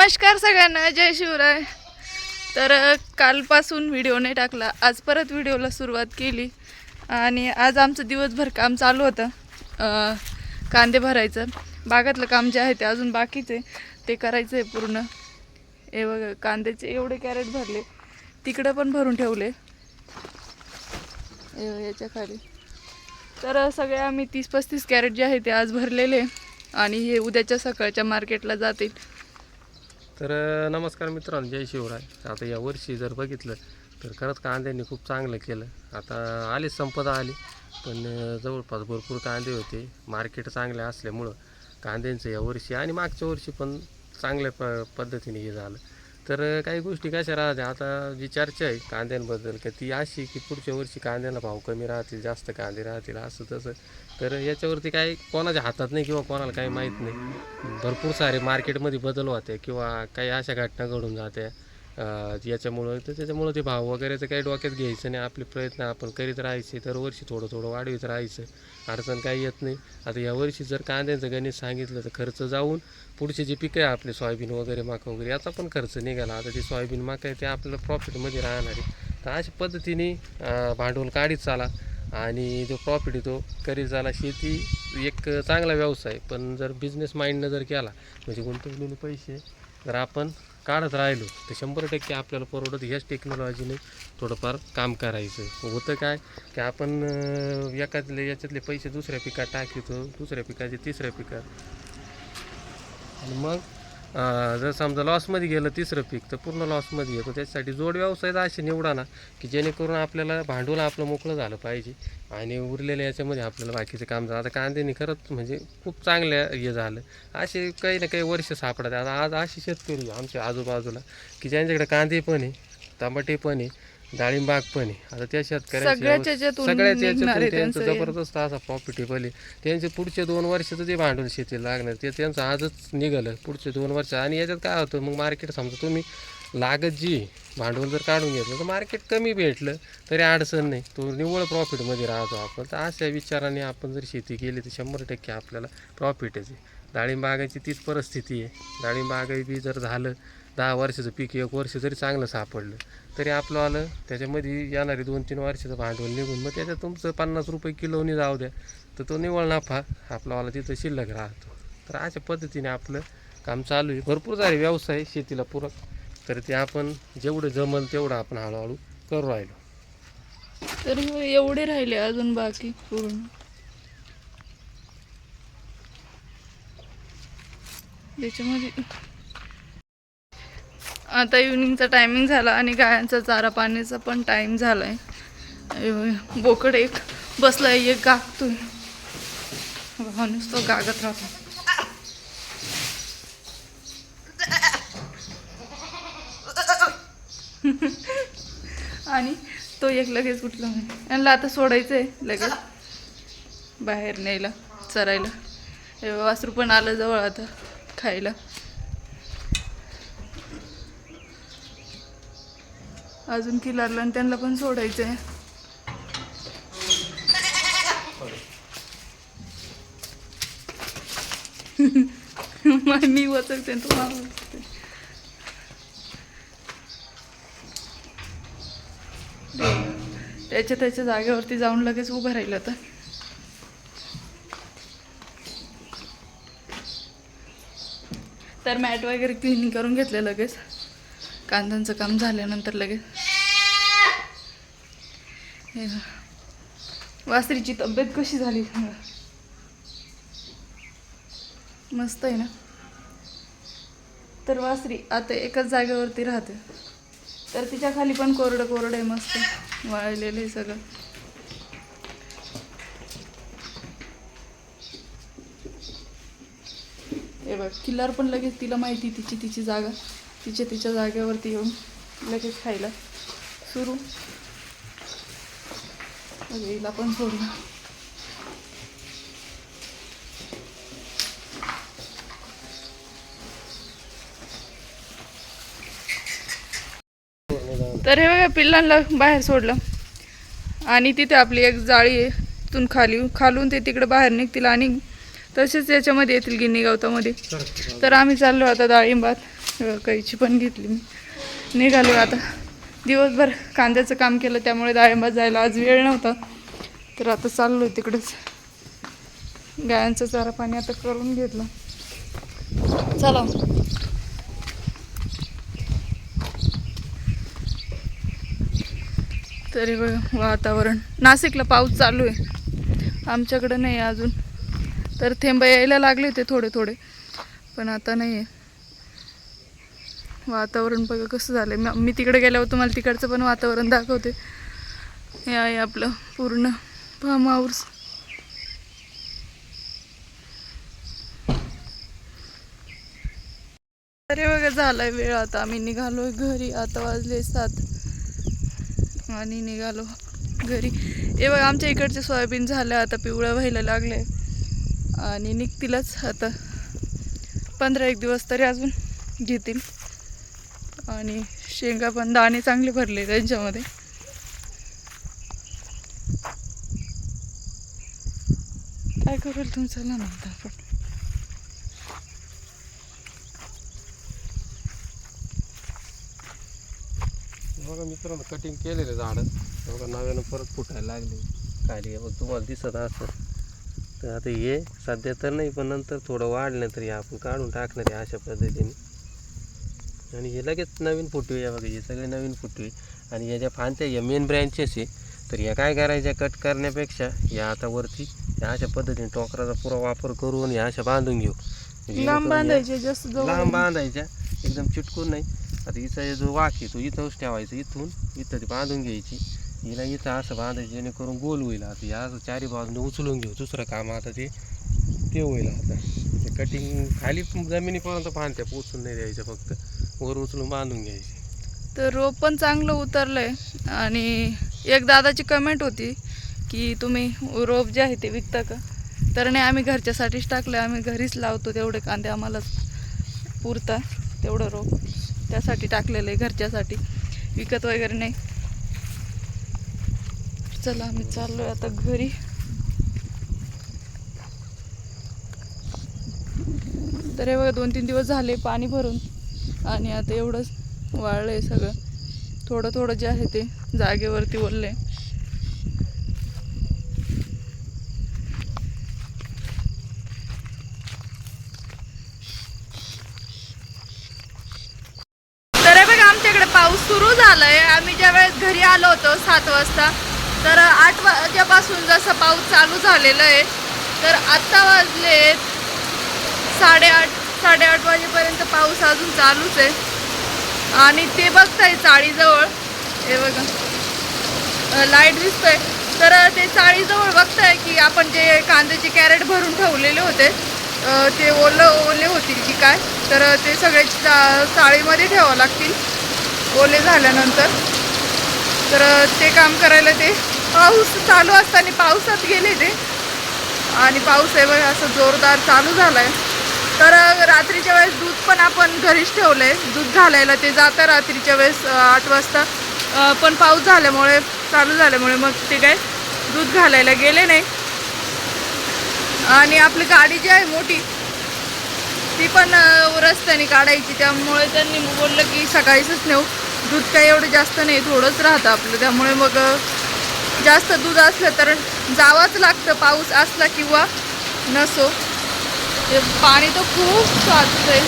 नमस्कार सगळ्यांना जय शिवराय. तर कालपासून व्हिडिओ नाही टाकला आज परत व्हिडिओला सुरुवात केली. आणि आज आमचं दिवसभर काम चालू होतं कांदे भरायचं. बागातलं काम जे आहे ते अजून बाकीचे ते करायचं आहे पूर्ण. हे कांद्याचे एवढे कॅरेट भरले तिकडं पण भरून ठेवले. याच्या खाली तर सगळे आम्ही तीस पस्तीस कॅरेट जे आहे ते आज भरलेले. आणि हे उद्याच्या सकाळच्या मार्केटला जातील. तर नमस्कार मित्रांनो जय शिवराय. आता या वर्षी जर बघितलं तर खरंच कांद्यांनी खूप चांगलं केलं. आता आली संपदा आली पण जवळपास भरपूर कांदे होते. मार्केट चांगले असल्यामुळं कांद्यांचं या वर्षी आणि मागच्या वर्षी पण चांगल्या प पद्धतीने हे झालं. तर काही गोष्टी कशा राहत्या आता जी चर्चा आहे कांद्यांबद्दल का ती अशी की पुढच्या वर्षी कांद्याला भाव कमी राहतील जास्त कांदे राहतील असं तसं. तर याच्यावरती काही कोणाच्या हातात नाही किंवा कोणाला काही माहीत नाही. भरपूर सारे मार्केटमध्ये बदल होते किंवा काही अशा घटना घडून जात्या याच्यामुळं तर त्याच्यामुळं ते भाव वगैरेचं काही डोक्यात घ्यायचं नाही. आपले प्रयत्न आपण करीत राहायचे दरवर्षी थोडं थोडं वाढवीत राहायचं. अडचण काही येत नाही. आता यावर्षी जर कांद्याचं गणित सांगितलं तर खर्च जाऊन पुढचे जे पिकं आहे आपले सोयाबीन वगैरे माका वगैरे याचा पण खर्च निघाला. आता ते सोयाबीन माका आहे ते आपल्याला प्रॉफिटमध्ये राहणार आहे. तर अशा पद्धतीने भांडवल काढीत चाला. आणि जो प्रॉफिट आहे तो करीत झाला शेती एक चांगला व्यवसाय पण जर बिझनेस माइंडनं जर केला म्हणजे गुंतवलेले पैसे जर आपण काढत राहिलो तर शंभर टक्के आपल्याला परवडत ह्याच टेक्नॉलॉजीने थोडंफार काम करायचं. होतं काय? की आपण एकातले याच्यातले पैसे दुसऱ्या पिकात टाकतो दुसऱ्या पिकाचे तिसऱ्या पिकात. आणि मग जर समजा लॉसमध्ये गेलं तिसरं पीक तर पूर्ण लॉसमध्ये येतो. त्याच्यासाठी जोड व्यवसाय असे निवडा ना की जेणेकरून आपल्याला भांडवल आपलं मोकळं झालं पाहिजे आणि उरलेल्या याच्यामध्ये आपल्याला बाकीचं काम झालं. आता कांद्याने खरंच म्हणजे खूप चांगल्या हे झालं. असे काही ना काही वर्ष सापडतात. आता आज असे शेतकरी आमच्या आजूबाजूला की ज्यांच्याकडे कांदे पण आहे टमाटे पण आहे डाळिंबाग पण आहे. आता त्या शेतकऱ्यांची सगळ्याच अवस्था- याच्यातून सगळ्याच निघणार याच्यातून आहे त्यांचं त्यांचं हे. जबरदस्त असा प्रॉफिटेबल आहे. त्यांचे पुढचे दोन वर्षाचं जे भांडवल शेतीला लागणार ते त्यांचं आजच निघालं. पुढचे दोन वर्ष आणि याच्यात काय होतं मग मार्केट समजा तुम्ही लागत जी भांडवल जर काढून घेतलं तर मार्केट कमी भेटलं तरी अडचण नाही. तो निव्वळ प्रॉफिटमध्ये राहतो आपण. तर अशा विचाराने आपण जर शेती केली तर शंभर टक्के आपल्याला प्रॉफिटच आहे. डाळिंबागाची तीच परिस्थिती आहे. डाळिंबागाई बी जर झालं दहा वर्षाचं पीक एक वर्ष जरी चांगलं सापडलं तरी आपलं आलं त्याच्यामध्ये येणारे दोन तीन वर्षाचं भांडवल निघून मग त्याच्यात तुमचं पन्नास रुपये किलोनी जाऊ द्या तर तो निव्वळ नफा आपलावाला तिथं शिल्लक राहतो. तर अशा पद्धतीने आपलं काम चालू आहे. भरपूर सारे व्यवसाय शेतीला पूरक. तर ते आपण जेवढं जमल तेवढं आपण हळूहळू करू राहिलो. तर हो, एवढे राहिले अजून बाकी पूर्ण. त्याच्यामध्ये आता इव्हनिंगचा टायमिंग झाला आणि गायांचा चारा पाण्याचा पण टाईम झाला आहे बोकड एक बसलाय एक गागतोय. हा नुसतं गागत राहतो. आणि तो एक लगेच उठला. म्हणे यांना आता सोडायचं आहे लगेच. बाहेर न्यायला चरायला. वासरू पण आलं जवळ आता खायला. अजून किलरला आणि त्यांना पण सोडायचं आहे मग मी वचकते तू त्याच्या त्याच्या जागेवरती जाऊन लगेच उभं राहिलं तर. तर मॅट वगैरे क्लिनिंग करून घेतलं लगेच. कांद्यांचं काम झाल्यानंतर लगेच. हे वासरीची तब्येत कशी झाली? सांगा मस्त आहे ना? तर वासरी आता एकाच जागेवरती राहते. तर तिच्या खाली पण कोरडं कोरडं आहे मस्त वाळलेलं आहे सगळं. हे बघ किल्लार पण लगेच तिला माहिती तिची तिची जागा. तिच्या तिच्या जागेवरती येऊन लगेच खायला सुरू. बघ, पण सोडलं तर हे बघा पिल्लांना बाहेर सोडलं. आणि तिथे आपली एक जाळी आहे तिथून खाली खालून ते तिकडे बाहेर निघतील आणि तसेच याच्यामध्ये येतील गिन्नी गवतामध्ये. तर आम्ही चाललो आता डाळिंबात. कैची पण घेतली मी. निघालो आता. दिवसभर कांद्याचं काम केलं त्यामुळे डाळिंबात जायला आज वेळ नव्हता. तर आता चाललो आहे तिकडेच. गायांचं चारा पाणी आता करून घेतलं. चला. तरी बघा वातावरण. नाशिकला पाऊस चालू आहे आमच्याकडं नाही अजून. तर थेंब यायला लागले होते थोडे थोडे पण आता नाही आहे वातावरण बघा कसं झालं आहे मी तिकडे गेल्यावर तुम्हाला तिकडचं पण वातावरण दाखवते. हे आहे आपलं पूर्ण फार्म हाऊस अरे बघा आहे वेळ आता. आम्ही निघालो घरी. आता वाजले सात. आणि निघालो घरी. हे बघा आमच्या इकडचे सोयाबीन झालं आता पिवळं व्हायला लागले आणि निघतीलच आता. पंधरा एक दिवस तरी अजून घेतील. आणि शेंगा पण दाणे चांगले भरले त्यांच्यामध्ये. काय करेल तुमचं ना म्हणता आपण. बघा मित्रांनो कटिंग केलेलं झाडं. बघा नव्यानं परत फुटायला लागले. खाली बघ तुम्हाला दिसत असं तर आता हे सध्या तर नाही पण नंतर थोडं वाढलं तरी आपण काढून टाकणार आहे अशा पद्धतीने. आणि हे लगेच नवीन फुटवे आहे बघा हे सगळे नवीन फुटवे आणि या ज्या फांत्या या मेन ब्रँचेस आहे. तर या काय करायच्या कट करण्यापेक्षा या आता वरती या अशा पद्धतीने टोकराचा पुरा वापर करून या अशा बांधून घेऊ. म्हणजे लांब बांधायचे जास्त लांब बांधायच्या एकदम चिटकून नाही. आता हिचा जो वाक आहे तो इथंच ठेवायचा इथून इथं ती बांधून घ्यायची. हिला इथं असं बांधायचं जेणेकरून गोल होईल आता. या असं चारी बाजूने उचलून घेऊ. दुसरं काम आता ते ते होईल आता. ते कटिंग खाली जमिनीपर्यंत बांधत्या पोचून नाही द्यायचं फक्त. वर उचलून बांधून घ्यायचे. तर रोप पण चांगलं उतरलंय. आणि एक दादाची कमेंट होती की तुम्ही रोप जे आहे ते विकता का? तर नाही आम्ही घरच्यासाठीच टाकलं आम्ही घरीच लावतो तेवढे कांदे. आम्हाला पुरता तेवढं रोप. त्यासाठी टाकलेलं आहे घरच्यासाठी. विकत वगैरे नाही. चला आम्ही चाललोय आता घरी. तर हे बघा दोन तीन दिवस झाले पाणी भरून. आणि आता एवढंच वाळलंय सगळं. थोडं थोडं जे आहे ते जागेवरती ओललंय. आहे बघा आमच्याकडे पाऊस सुरू झालाय. आम्ही ज्या वेळेस घरी आलो होतो सात वाजता तर आठ वाजेपासून जसं पाऊस चालू झालेला आहे तर आत्ता वाजले साडेआठ साडेआठ वाजेपर्यंत पाऊस अजून चालूच आहे. आणि ते बघताय चाळीजवळ. हे बघा. लाइट दिसतोय. तर ते चाळीजवळ बघताय की आपण जे कांद्याचे कॅरेट भरून ठेवलेले होते ते ओलं ओले होतील की काय? तर ते सगळे चा चाळीमध्ये ठेवावं लागतील. ओले झाल्यानंतर. तर ते काम करायला ते पाऊस चालू असताना पावसात गेले ते. आणि पाऊस आहे बघा असं जोरदार चालू झाला आहे तर रात्रीच्या वेळेस दूध पण आपण घरीच ठेवलं आहे दूध घालायला ते जातं रात्रीच्या वेळेस आठ वाजता. पण पाऊस झाल्यामुळे चालू झाल्यामुळे मग ते काय दूध घालायला गेले नाही. आणि आपली गाडी जी आहे मोठी ती पण रस्त्याने काढायची. त्यामुळे त्यांनी मग बोललं की सकाळीच नेऊ. दूध काही एवढं जास्त नाही थोडंच राहतं आपलं. त्यामुळे मग जास्त दूध असलं तर जावंच लागतं. पाऊस असला किंवा नसो. पाणी तर खूप साचतंय